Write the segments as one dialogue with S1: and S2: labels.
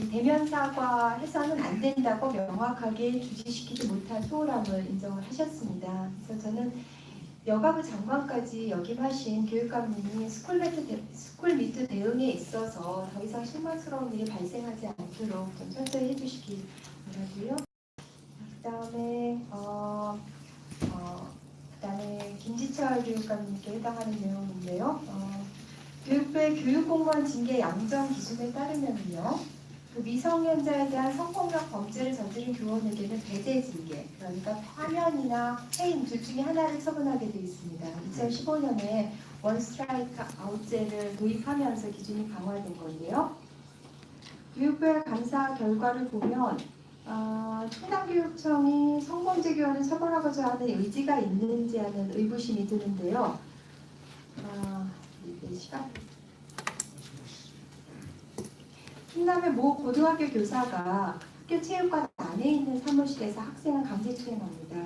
S1: 이 대면 사과해서는 안 된다고 명확하게 주지시키지 못한 소홀함을 인정을 하셨습니다. 그래서 저는 여가부 장관까지 역임하신 교육감님이 스쿨미트, 대, 스쿨미트 대응에 있어서 더 이상 실망스러운 일이 발생하지 않도록 좀 철저히 해주시기 바라고요. 그다음에 어, 어, 그다음에 김지철 교육감님께 해당하는 내용인데요. 어, 교육부의 교육공무원 징계 양정 기준에 따르면요. 그 미성년자에 대한 성폭력 범죄를 저지른 교원에게는 배제 징계, 그러니까 파면이나 해임 둘 중에 하나를 처분하게 되어 있습니다. 2015년에 원 스트라이크 아웃제를 도입하면서 기준이 강화된 건데요. 교육부의 감사 결과를 보면 어, 충남교육청이 성범죄 교원을 처벌하고자 하는 의지가 있는지 하는 의구심이 드는데요. 아, 이게 시간 충남의 모 고등학교 교사가 학교 체육관 안에 있는 사무실에서 학생을 강제 추행합니다.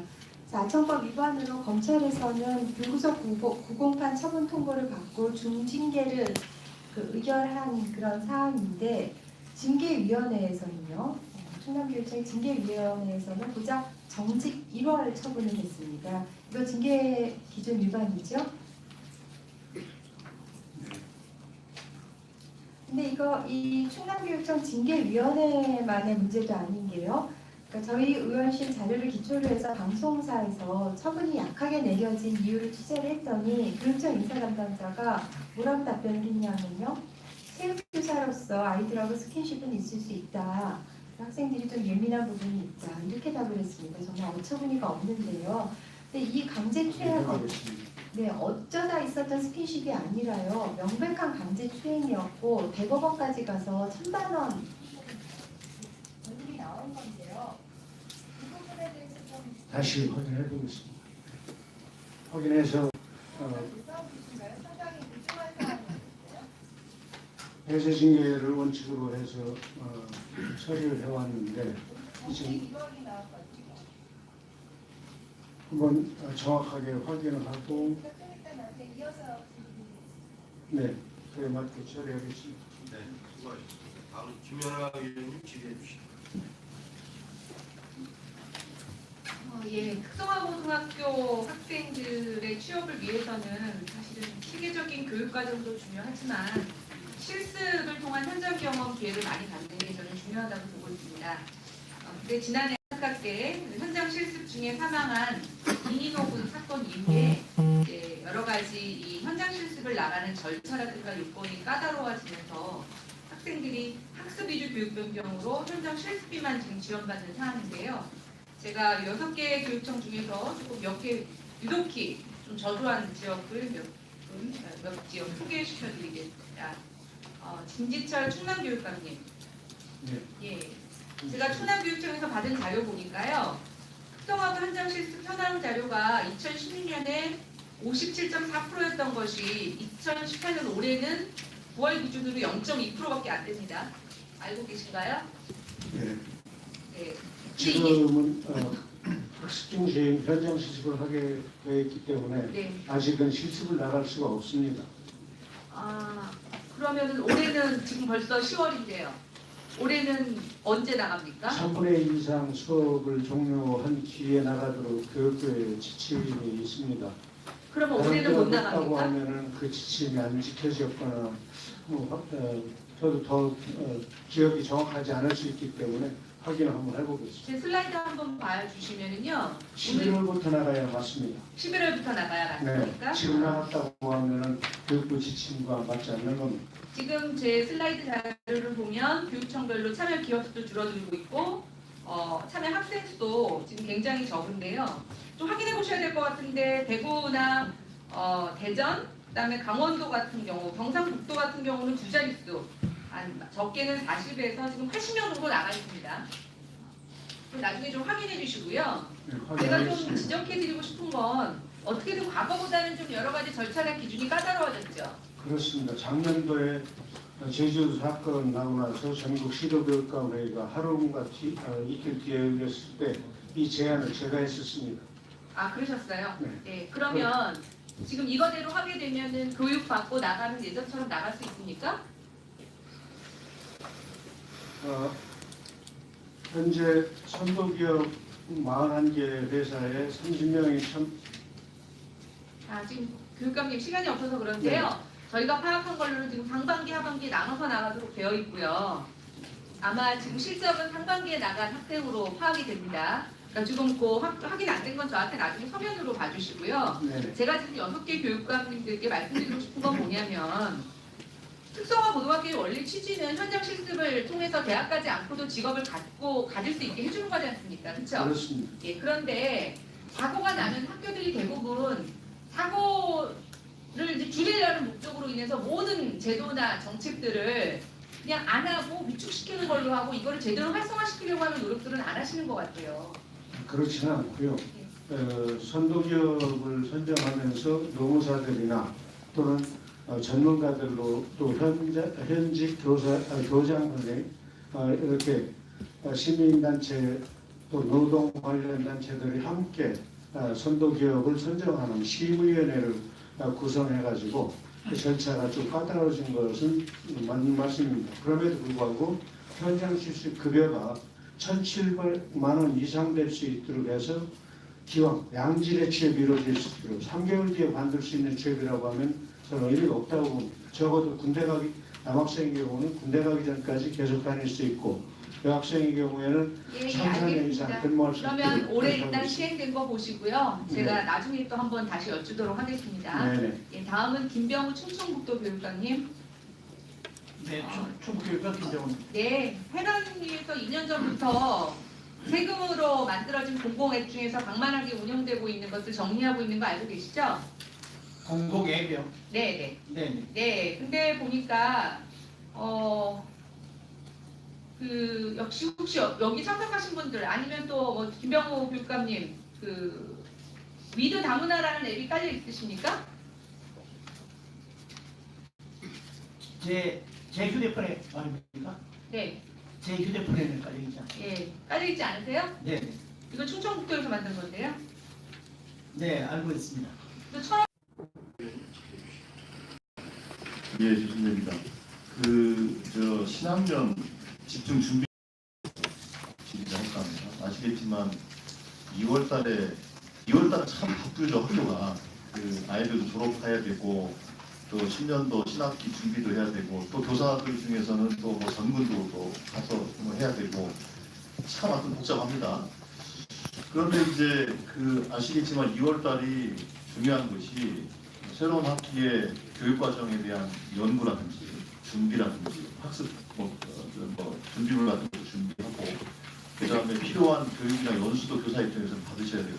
S1: 자, 아청법 위반으로 검찰에서는 불구속 구공판 처분 통보를 받고 중징계를 그 의결한 그런 사안인데 징계위원회에서는요. 어, 충남교육청 징계위원회에서는 고작 정직 1월 처분을 했습니다. 이거 징계 기준 위반이죠? 근데 이거 이 충남교육청 징계위원회만의 문제도 아닌 게요. 그러니까 저희 의원실 자료를 기초로 해서 방송사에서 처분이 약하게 내려진 이유를 취재를 했더니 교육청 인사 담당자가 뭐라고 답변을 했냐면요. 체육교사로서 아이들하고 스킨십은 있을 수 있다. 학생들이 좀 예민한 부분이 있다. 이렇게 답을 했습니다. 정말 어처구니가 없는데요. 근데 이 강제 추행을
S2: 하겠습니다.
S1: 네, 어쩌다 있었던 스킨십이 아니라요. 명백한 강제 추행이었고 대법원까지 가서 천만 원 원금이 나온 건데요. 이 부분에 대해서 좀
S2: 다시 확인해 보겠습니다. 확인해서 어?
S1: 상당히 사안이었는데요.
S2: 배제 징계를 원칙으로 해서 어, 처리를 해왔는데
S1: 정식 2원이 나왔거든요.
S2: 한번 어, 정확하게 확인을 하고 네 그에 맞게 처리하겠습니다.
S3: 네, 수고하셨습니다. 다음 김연아 의원님 질의해 주시죠.
S4: 어, 예, 특성화고등학교 학생들의 취업을 위해서는 사실은 체계적인 교육 과정도 중요하지만 실습을 통한 현장 경험 기회를 많이 갖는 게 저는 중요하다고 보고 있습니다. 어, 근데 지난해 실습 중에 사망한 이인호 군 사건 이후에 이제 여러 가지 이 현장 실습을 나가는 절차라든가 요건이 까다로워지면서 학생들이 학습 위주 교육 변경으로 현장 실습비만 지금 지원받는 상황인데요. 제가 여섯 개 교육청 중에서 조금 몇 개 유독히 좀 저조한 지역을 몇, 분, 몇 지역 소개시켜 드리겠습니다. 어, 진지철 충남교육감님.
S2: 네.
S4: 예. 제가 충남교육청에서 받은 자료 보니까요. 특성화고 현장 실습 현황 자료가 2016년에 57.4%였던 것이 2018년 올해는 9월 기준으로 0.2%밖에 안 됩니다. 알고 계신가요?
S2: 네.
S4: 네.
S2: 지금은 어, 학습 중심 현장 실습을 하게 되어 있기 때문에
S4: 네.
S2: 아직은 실습을 나갈 수가 없습니다.
S4: 아, 그러면은 올해는 지금 벌써 10월인데요. 올해는 언제 나갑니까?
S2: 3분의 2 이상 수업을 종료한 뒤에 나가도록 교육부에 지침이 있습니다.
S4: 그러면 올해는 못 나갑니까?
S2: 하면은 그 지침이 안 지켜졌거나 뭐, 확- 어, 저도 더 어, 기억이 정확하지 않을 수 있기 때문에 확인을 한번 해보겠습니다.
S4: 제 슬라이드 한번 봐주시면은요.
S2: 11월부터 나가야 맞습니다.
S4: 11월부터 나가야
S2: 네,
S4: 맞습니까?
S2: 지금 나갔다고 하면은 교육부 지침과 맞지 않는 겁니다.
S4: 지금 제 슬라이드 자료를 보면 교육청별로 참여 기업 수도 줄어들고 있고 어, 참여 학생 수도 지금 굉장히 적은데요. 좀 확인해 보셔야 될 것 같은데 대구나 어, 대전, 그다음에 강원도 같은 경우, 경상북도 같은 경우는 두 자릿수, 한 적게는 40에서 지금 80명 정도 나가 있습니다. 그럼 나중에 좀 확인해 주시고요.
S2: 네,
S4: 제가 좀
S2: 확인하겠습니다.
S4: 지적해 드리고 싶은 건 어떻게든 과거보다는 좀 여러 가지 절차나 기준이 까다로워졌죠.
S2: 그렇습니다. 작년도에 제주 사건 나고 나서 전국 시도교육감회의가 뒤, 어, 이틀 뒤에 열렸을 때 이 제안을 제가 했었습니다.
S4: 아 그러셨어요?
S2: 네.
S4: 네. 그러면 지금 이거대로 하게 되면은 교육 받고 나가는 예전처럼 나갈 수 있습니까?
S2: 어, 현재 선도기업 41개 회사에 30명이 참
S4: 아, 지금 교육감님 시간이 없어서 그런데요. 저희가 파악한 걸로는 지금 상반기, 하반기 나눠서 나가도록 되어 있고요. 아마 지금 실적은 상반기에 나간 학생으로 파악이 됩니다. 그러니까 지금 그 확, 확인 안 된 건 저한테 나중에 서면으로 봐주시고요.
S2: 네,
S4: 제가 지금 여섯 개 교육감님들께 말씀드리고 싶은 건 뭐냐면 특성화 고등학교의 원리 취지는 현장 실습을 통해서 대학 가지 않고도 직업을 갖고 가질 수 있게 해주는 거지 않습니까? 그렇죠?
S2: 그렇습니다.
S4: 예, 그런데 사고가 나는 학교들이 대부분 사고를 이제 줄이려는 목적으로 인해서 모든 제도나 정책들을 그냥 안 하고 위축시키는 걸로 하고 이거를 제대로 활성화시키려고 하는 노력들은 안 하시는 것 같아요.
S2: 그렇지는 않고요. 어, 선도기업을 선정하면서 노무사들이나 또는 어, 전문가들로 또 현자, 현직 교사, 아, 교장들이 어, 이렇게 어, 시민단체 또 노동 관련 단체들이 함께 어, 선도기업을 선정하는 시위원회를 어, 구성해가지고 그 절차가 좀 까다로워진 것은 맞는 말씀입니다. 그럼에도 불구하고 현장 실습 급여가 1,700만 원 이상 될 수 있도록 해서 기왕 양질의 취업이 이루어질 수 있도록 3개월 뒤에 만들 수 있는 취업이라고 하면 저는 의미가 없다고 봅니다. 적어도 군대 가기 남학생의 경우는 군대 가기 전까지 계속 다닐 수 있고 여학생의 경우에는
S4: 예, 예,
S2: 3, 4년 이상. 근무할 수
S4: 그러면 올해 일단 시행된 거 보시고요. 제가 나중에 또 한번 다시 여쭈도록 하겠습니다.
S2: 네네.
S4: 예, 다음은 김병우 충청북도 교육감님.
S5: 네, 총교육과 김정은.
S4: 네, 해관위에서 2년 전부터 세금으로 만들어진 공공앱 중에서 방만하게 운영되고 있는 것을 정리하고 있는 거 알고 계시죠?
S5: 공공 앱이요.
S4: 네, 네.
S5: 네,
S4: 네, 근데 보니까 어. 그 역시 혹시 여- 여기 참석하신 분들 아니면 또뭐 김병호 교육감님 그 위드 다문화라는 앱이 깔려 있으십니까?
S5: 제, 제 휴대폰에 아닙니까?
S4: 네,
S5: 제 휴대폰에는 깔려 있지 않아요.
S4: 예, 깔려 있지 않으세요?
S5: 네, 네.
S4: 이거 충청북도에서 만든 건데요.
S5: 네, 알고 있습니다.
S4: 그천
S6: 예, 죄송합니다. 그, 저, 신학년 집중 준비 진짜 할까 합니다. 아시겠지만, 2월 달에, 2월 달에 참 바쁘죠, 학교가. 그, 아이들도 졸업해야 되고, 또 10년도 신학기 준비도 해야 되고, 또 교사들 중에서는 또 뭐 전문도 또 가서 뭐 해야 되고, 참 하여튼 복잡합니다. 그런데 이제 그, 아시겠지만 2월 달이 중요한 것이 새로운 학기의 교육 과정에 대한 연구라든지 준비라든지 학습 뭐, 어, 뭐 준비물 같은 것도 준비하고 그 다음에 필요한 교육이나 연수도 교사 입장에서 받으셔야 되고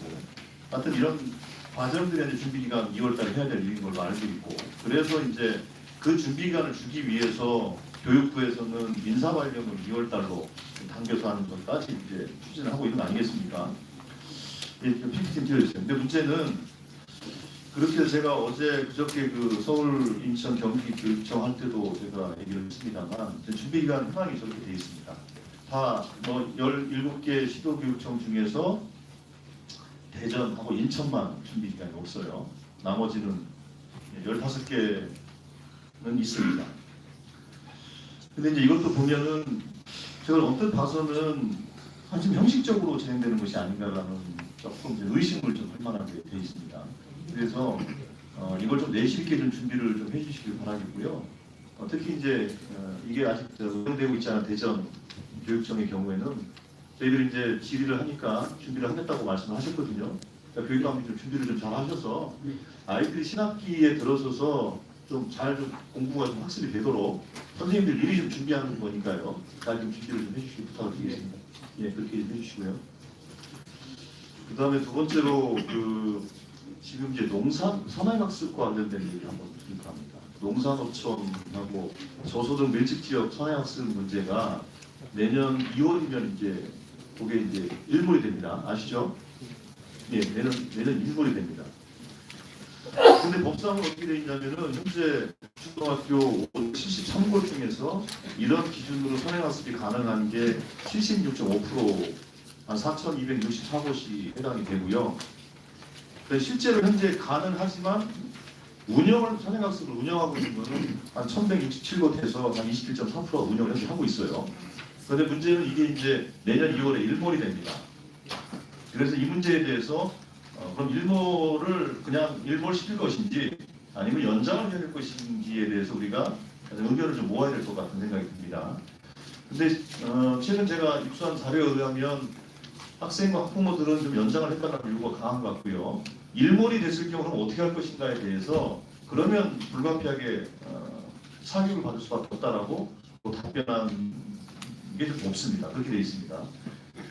S6: 하여튼 이런 과정들에 대한 준비 기간 2월달에 해야 될 일인 걸로 알고 있고 그래서 이제 그 준비 기간을 주기 위해서 교육부에서는 민사 발령을 2월달로 당겨서 하는 것까지 이제 추진을 하고 있는 거 아니겠습니까? 예, PPT 띄워주세요. 근데 문제는 그렇게 제가 어제 그저께 그 서울, 인천, 경기 교육청 할 때도 제가 얘기를 했습니다만 준비 기간 현황이 저렇게 되어 있습니다. 다뭐 17개 시도 교육청 중에서 대전하고 인천만 준비 기간이 없어요. 나머지는 15개는 있습니다. 근데 이제 이것도 보면은 제가 언뜻 봐서는 사실 형식적으로 진행되는 것이 아닌가라는 조금 의심을 좀 할 만하게 되어 있습니다. 그래서 어, 이걸 좀 내실 있게 좀 준비를 좀 해주시길 바라겠고요. 어, 특히 이제 어, 이게 아직 저 운영되고 있지 않은 대전 교육청의 경우에는 저희들이 이제 질의를 하니까 준비를 하겠다고 말씀하셨거든요. 그러니까 교육감이 좀 준비를 좀 잘 하셔서 아이들이 신학기에 들어서서 좀잘좀 공부가 좀 학습이 되도록 선생님들 미리 좀 준비하는 거니까요. 잘 좀 준비를 좀 해주시기 부탁드리겠습니다. 예, 그렇게 좀 해주시고요. 그 다음에 두 번째로 그 지금 이제 농산 선행학습과 관련된 얘기 한번 드릴까 합니다. 농산어촌하고 저소득 밀집 지역 선행학습 문제가 내년 2월이면 이제 그게 이제 일몰이 됩니다. 아시죠? 예, 내년 내년 일몰이 됩니다. 근데 법상은 어떻게 되어 있냐면은 현재 중고등학교 73곳 중에서 이런 기준으로 선행학습이 가능한 게 76.5%, 한 4,264곳이 해당이 되고요. 근데 실제로 현재 가능하지만 운영을 선행학습을 운영하고 있는 거는 한 1,167곳에서 한 21.3%가 운영을 현재 하고 있어요. 그런데 문제는 이게 이제 내년 2월에 일몰이 됩니다. 그래서 이 문제에 대해서 어, 그럼 일몰을 그냥 일몰시킬 것인지 아니면 연장을 해야 될 것인지에 대해서 우리가 의견을 좀 모아야 될 것 같은 생각이 듭니다. 근데 어, 최근 제가 입수한 자료에 의하면 학생과 학부모들은 좀 연장을 해달라는 요구가 강한 것 같고요. 일몰이 됐을 경우는 어떻게 할 것인가에 대해서 그러면 불가피하게 어, 사교육을 받을 수밖에 없다라고 뭐 답변한 게 좀 없습니다. 그렇게 돼 있습니다.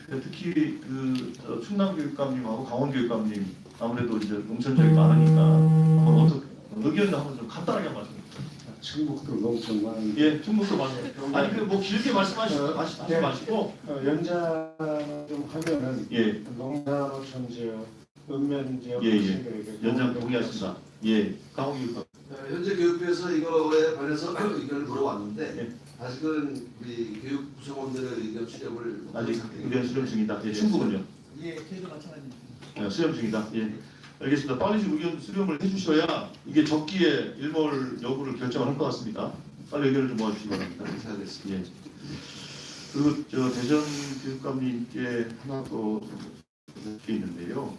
S6: 근데 특히 그 어, 충남 교육감님하고 강원 교육감님 아무래도 이제 농촌 지역이 많으니까 한번 어떻게 의견을 한번 좀 간단하게 말씀.
S2: 충북도 농촌 많은데
S6: 예, 충북도 맞아요. 아니 그 뭐 길게 말씀하시지
S2: 어,
S6: 마시- 하지
S2: 네.
S6: 마시고
S2: 어, 연장 좀 하면은
S6: 예,
S2: 농사노촌 지역, 읍면 지역
S6: 예, 예. 연장
S2: 도움이
S6: 동의하십니다. 예.
S7: 어, 현재 교육부에서 이거에 관해서 의견을 물어왔는데
S6: 예.
S7: 아직은 우리 교육 구성원들의 의견 수렴을
S6: 아직 의견 수렴 중이다. 예, 충북은요.
S5: 예, 저도 마찬가지입니다.
S6: 예, 수렴 중이다. 예. 알겠습니다. 빨리 좀 의견 수렴을 해주셔야 이게 적기에 일몰 여부를 결정을 할 것 같습니다. 빨리 의견을 좀 모아주시기 바랍니다.
S7: 생각했습니다.
S6: 예. 그리고 저 대전 교육감님께 하나 더 드릴 게 있는데요.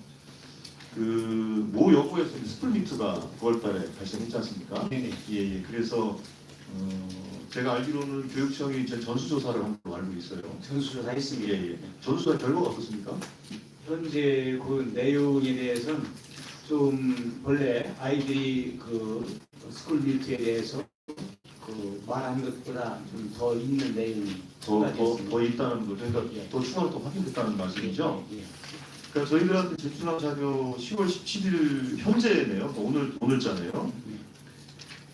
S6: 그모 여고에서 스플미트가 9월달에 발생했지 않습니까?
S5: 네네.
S6: 예, 예. 그래서 어, 제가 알기로는 교육청이 이제 전수조사를 한 걸로 알고 있어요.
S8: 전수조사
S6: 예,
S8: 했습니다.
S6: 예. 전수조사 결과가 어떻습니까?
S8: 현재 그 내용에 대해서는 좀 원래 아이들이 그 스쿨 밀트에 대해서 그 말한 것보다 좀 더 있는 내용이
S6: 더, 더, 있다는 거, 그러니까
S8: 예.
S6: 더 추가로 또 확인됐다는 말씀이죠?
S8: 예, 예.
S6: 그러니까 저희들한테 제출한 자료 10월 17일 현재네요. 오늘 오늘자네요.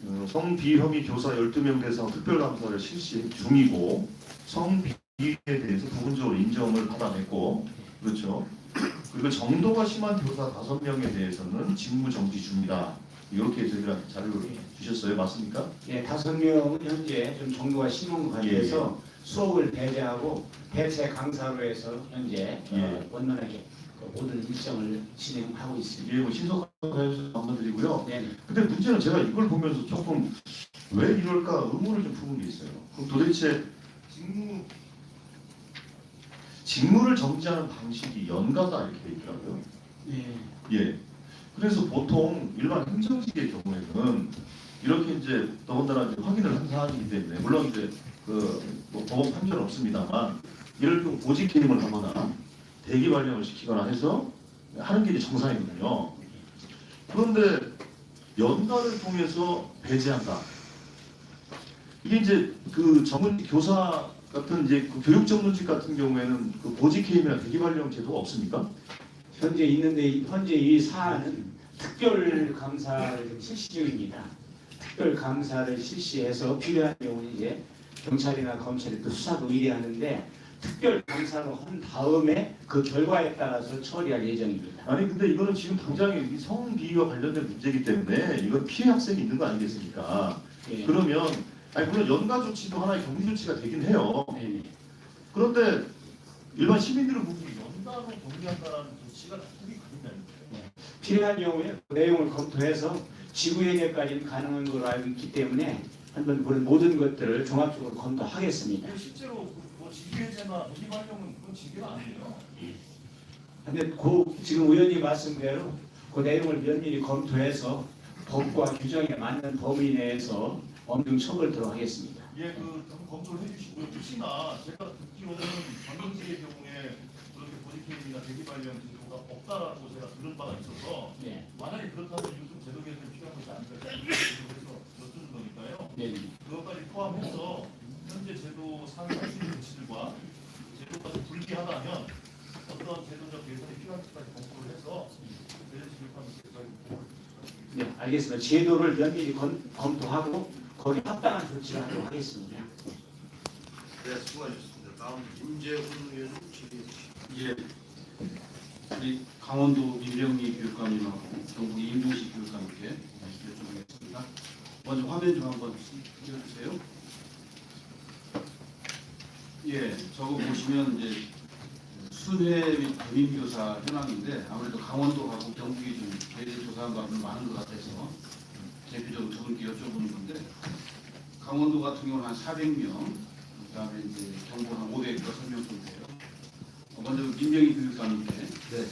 S6: 어, 성비 혐의 교사 12명 대상 특별감사를 실시 중이고 성비에 대해서 부분적으로 인정을 받아냈고 그렇죠. 그리고 정도가 심한 교사 5명에 대해서는 직무 정지 중이다. 이렇게 저희들한테 자료를 주셨어요. 맞습니까?
S8: 예, 다섯 명 현재 좀 정도가 심한 것 같아서 수업을 배제하고 대체 강사로 해서 현재 어,
S6: 예.
S8: 원만하게 그 모든 일정을 진행하고 있습니다.
S6: 예, 뭐 사연 감사드리고요.
S8: 네,
S6: 근데 문제는 제가 이걸 보면서 조금 왜 이럴까 의문을 좀 품은 게 있어요. 그럼 도대체 직무 직무를 정지하는 방식이 연가다 이렇게 돼 있더라고요.
S8: 예,
S6: 예. 그래서 보통 일반 행정직의 경우에는 이렇게 이제 더군다나 이제 확인을 한 사안이기 때문에 물론 이제 그 뭐 법원 판결 은 없습니다만 이럴 경우 보직 해임을 하거나 대기 발령을 시키거나 해서 하는 게 이제 정상이거든요. 그런데 연가를 통해서 배제한다. 이게 이제 그 전문 교사 같은 이제 그 교육 전문직 같은 경우에는 그 보직 해임이나 대기 발령 제도가 없습니까?
S8: 현재 있는데 현재 이 사안은 특별 감사를 실시 중입니다. 특별 감사를 실시해서 필요한 경우는 이제 경찰이나 검찰이 또 수사도 의뢰하는데 특별 감사로 한 다음에 그 결과에 따라서 처리할 예정입니다.
S6: 아니 근데 이거는 지금 당장에 이 성비위와 관련된 문제이기 때문에 이건 피해 학생이 있는 거 아니겠습니까?
S8: 예.
S6: 그러면 아니 물론 연가 조치도 하나의 경비 조치가 되긴 해요.
S8: 네.
S6: 그런데 일반 시민들은 보기 연가로 경비한다는 조치가 나쁘게 가능합니다.
S8: 필요한 경우에 그 내용을 검토해서 지구행위까지는 가능한 걸로 알고 있기 때문에 한번 그런 모든 것들을 종합적으로 검토하겠습니다.
S6: 실제로 뭐 지휘제나 대기 발령은 그건 지휘가 아니에요.
S8: 근데 그 지금 의원님 말씀대로 그 내용을 면밀히 검토해서 법과 규정에 맞는 범위 내에서 처벌토록 하겠습니다.
S6: 예, 그 검토를 해주시고요. 혹시나 제가 듣기로는 전동직의 경우에 그렇게 보직행위나 대기 발령 제도가 없다라고 제가 들은 바가 있어서
S8: 네.
S6: 만약에 그렇다면 요즘 제도 개선이 필요한 것이 아닐까 그래서 여쭈는 거니까요.
S8: 네.
S6: 그것까지 포함해서 현재 제도 상할 수 있는 조치들과 제도가 좀 불리하다면 어떤 제도적 개선이 필요한지까지 검토를 해서 내려지 교육감을
S8: 네, 알겠습니다. 제도를 면밀히 검, 검토하고 거기 합당한 조치를 하도록 하겠습니다.
S3: 네, 수고하셨습니다. 다음 임재훈 의원님 질의해 주시죠.
S9: 예, 우리 강원도 민병기 교육감님하고 경북 임종식 교육감님께 여쭤보겠습니다. 먼저 화면 좀 한번 띄워주세요. 예, 저거 보시면 이제 순회 및 교민교사 현황인데 아무래도 강원도하고 경북이 좀 대대 조사한 바는 많은 것 같아서 대표적으로 두 분께 여쭤보는 건데 강원도 같은 경우는 한 400명, 그다음에 이제 경북 한 있으니까 설명 좀 해요. 어, 먼저 민병희 교육감인데
S7: 네.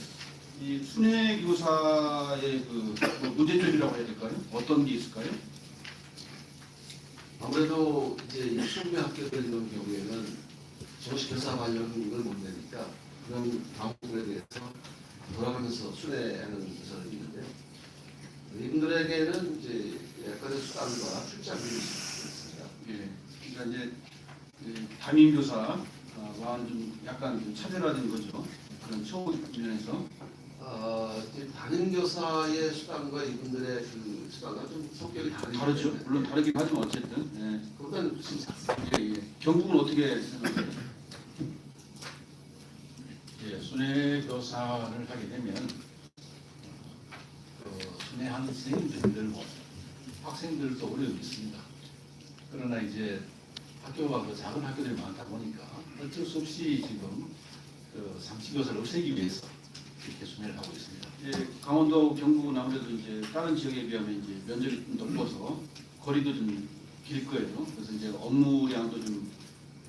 S9: 이 순회 교사의 그뭐 문제점이라고 해야 될까요? 어떤 게 있을까요?
S7: 아무래도 이제 이 수미 학교들 이런 경우에는 정식 교사 관련 이걸 못 내니까 그런 방법에 대해서 돌아가면서 순회하는 교사들이 있는데 이분들에게는 이제 수당과 출장비를 있습니다.
S9: 예. 그러니까 이제 그 담임 교사와는 좀 약간 좀 차별화된 거죠. 그런 처우 면에서
S7: 어, 이제 담임 교사의 수당과 이분들의 그 수당과 좀 성격이
S9: 다르죠.
S7: 때문에
S9: 물론 다르긴 하지만 어쨌든 예.
S7: 그건 진짜
S9: 예, 예. 경북은 어떻게 생각해요?
S10: 예, 순회 교사를 하게 되면 그 순회하는 선생님도 힘들고 학생들도 어려움이 있습니다. 그러나 이제 학교가 그 작은 학교들이 많다 보니까 어쩔 수 없이 지금 그 상시 교사를 없애기 위해서 이렇게 순회를 하고 있습니다.
S9: 예, 강원도 경북은 아무래도 이제 다른 지역에 비하면 이제 면적이 좀 넓어서 거리도 좀 길 거예요. 그래서 이제 업무량도 좀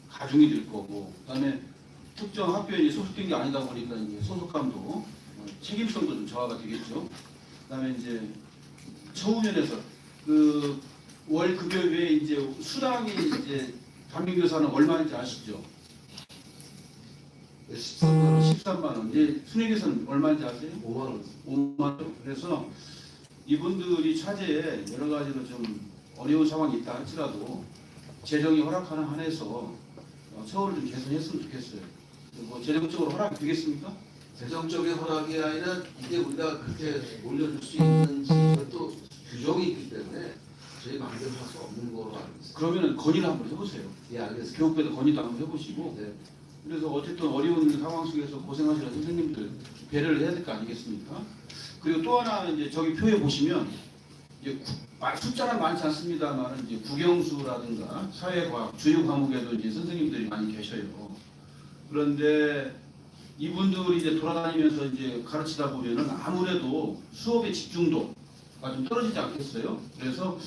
S9: 가중이 될 거고, 그다음에 특정 학교에 소속된 게 아니다 보니까 이제 소속감도 어, 책임성도 좀 저하가 되겠죠. 그다음에 이제 처우면에서 그 월 급여 외에 이제 수당이 이제 담임교사는 얼마인지 아시죠?
S7: 13만 원,
S9: 13만 원. 이제 순회교사는 얼마인지 아세요?
S7: 5만 원.
S9: 5만 원. 그래서 이분들이 차제에 여러 가지로 좀 어려운 상황이 있다 할지라도 재정이 허락하는 한에서 어, 처우를 좀 개선했으면 좋겠어요. 뭐 재정적으로 허락이 되겠습니까?
S7: 재정적인 허락이 아니라 이게 우리가 그렇게 올려줄 수 있는지 그것도 규정이 있기 때문에 저희 마음대로 할 수 없는 거로 알고 있습니다.
S9: 그러면은 건의를 한번 해보세요.
S7: 예, 알겠습니다.
S9: 교육부에도 건의도 한번 해보시고
S7: 네.
S9: 그래서 어쨌든 어려운 상황 속에서 고생하시는 선생님들 배려를 해야 될 거 아니겠습니까? 그리고 또 하나 이제 저기 표에 보시면 이제 구- 숫자는 많지 않습니다만 이제 국영수라든가 사회과학 주요 과목에도 이제 선생님들이 많이 계셔요. 그런데 이분들이 이제 돌아다니면서 이제 가르치다 보면은 아무래도 수업의 집중도 가좀 떨어지지 않겠어요? 그래서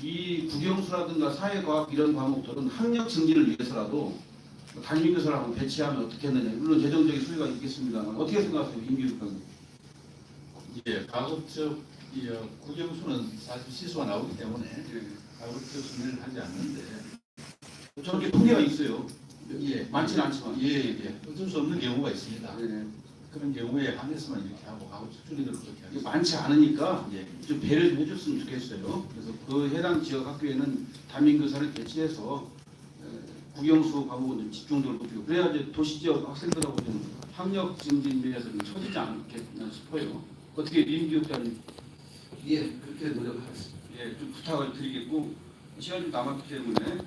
S9: 이 국영수라든가 사회과학 이런 과목들은 학력 증진을 위해서라도 담임교사를 한번 배치하면 어떻겠느냐. 물론 재정적인 소리가 있겠습니다만 어떻게 생각하세요, 임교육관님?
S10: 예, 가급적 이 어, 국영수는 사실 시수가 나오기 때문에 가급적 순회를 하지 않는데
S9: 저렇게 통계가 있어요.
S10: 예,
S9: 많지는 않지만.
S10: 예, 예, 어쩔 수 없는 경우가 있습니다.
S9: 네.
S10: 그런 경우에 한해서만 이렇게 하고 가급적 줄이도록
S9: 그렇게
S10: 하겠습니다.
S9: 많지 않으니까
S10: 예.
S9: 좀 배려 좀 해줬으면 좋겠어요. 그래서 그 해당 지역 학교에는 담임 교사를 배치해서 에, 국영수 과목은 좀 집중도를 높이고 그래야 이제 도시 지역 학생들하고 좀 학력 증진 면에서 좀 처지지 않겠나 싶어요. 어떻게 임교육자님
S7: 예, 그렇게 노력하겠습니다.
S9: 예, 좀 부탁을 드리겠고 시간이 좀 남았기 때문에